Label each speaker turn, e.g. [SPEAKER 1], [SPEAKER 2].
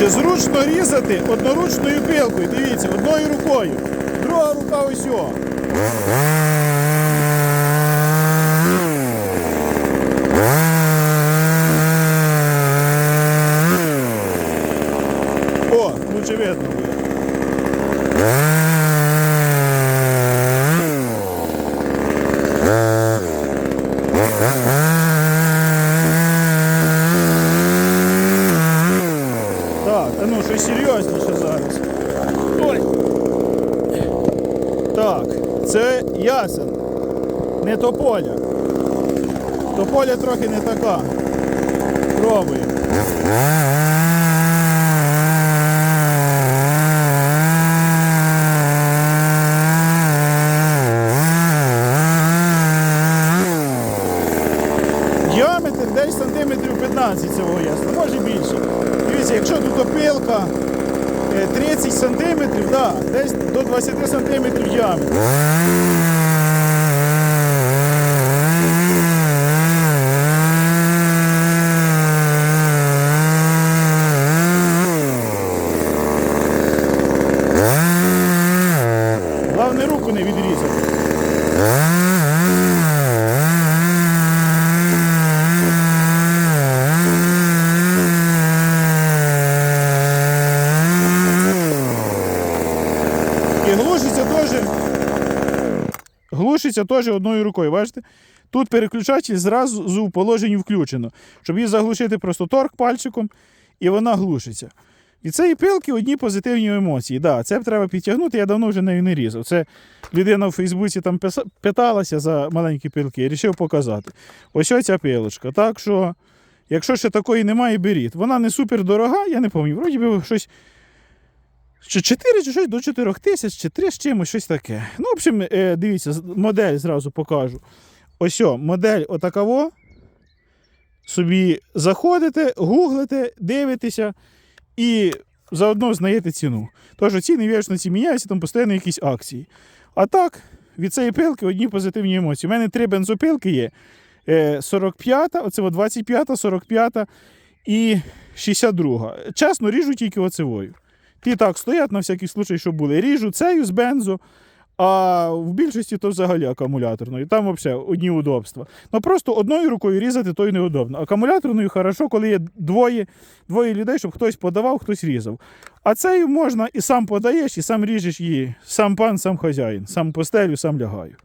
[SPEAKER 1] Чи зручно різати одноручною пилкою? Дивіться, одною рукою. Друга рука ось. о. О, ну чи видно буде. Так, а ну щось серйозніше зараз. Ой. Так, це ясен. Не тополя. Тополя трохи не така. Пробуємо. Діаметр десь сантиметрів 15 цього ясна, може більше. Дивіться, якщо тут опилка е, 30 сантиметрів, да, десь до 20 сантиметрів діаметр. Головне руку не відрізати. І глушиться теж. Одною рукою. Бачите? Тут переключатель зразу в положенні включено. Щоб її заглушити, просто торк пальчиком, і вона глушиться. І цієї пилки одні позитивні емоції. Да, це треба підтягнути, я давно вже нею не різав. Це людина в Фейсбуці там питалася за маленькі пилки і вирішив показати. Ось ця пилочка. Так що, якщо ще такої немає, беріть. Вона не супер дорога, я не пам'ятаю, вроді би щось чи 4 чи щось до 4 тисяч, чи 3 з чимось, щось таке. Ну, в общем, е, дивіться, модель зразу покажу. Ось о, модель отакаво. Собі заходите, гуглите, дивитеся і заодно знаєте ціну. Тож ціни вічно ці міняються, там постійно якісь акції. А так, від цієї пилки одні позитивні емоції. У мене три бензопилки є. Е, 45-та, оце 25-та, 45-та і 62-га. Чесно, ріжу тільки оцевою. Ті так стоять на всякий случай, щоб були. Ріжу цею з бензо, а в більшості то взагалі акумуляторною. Там взагалі одні удобства. Ну просто одною рукою різати то й неудобно. Акумуляторною хорошо, коли є двоє, двоє людей, щоб хтось подавав, хтось різав. А цею можна і сам подаєш, і сам ріжеш її. Сам пан, сам хазяїн. Сам постелю, сам лягаю.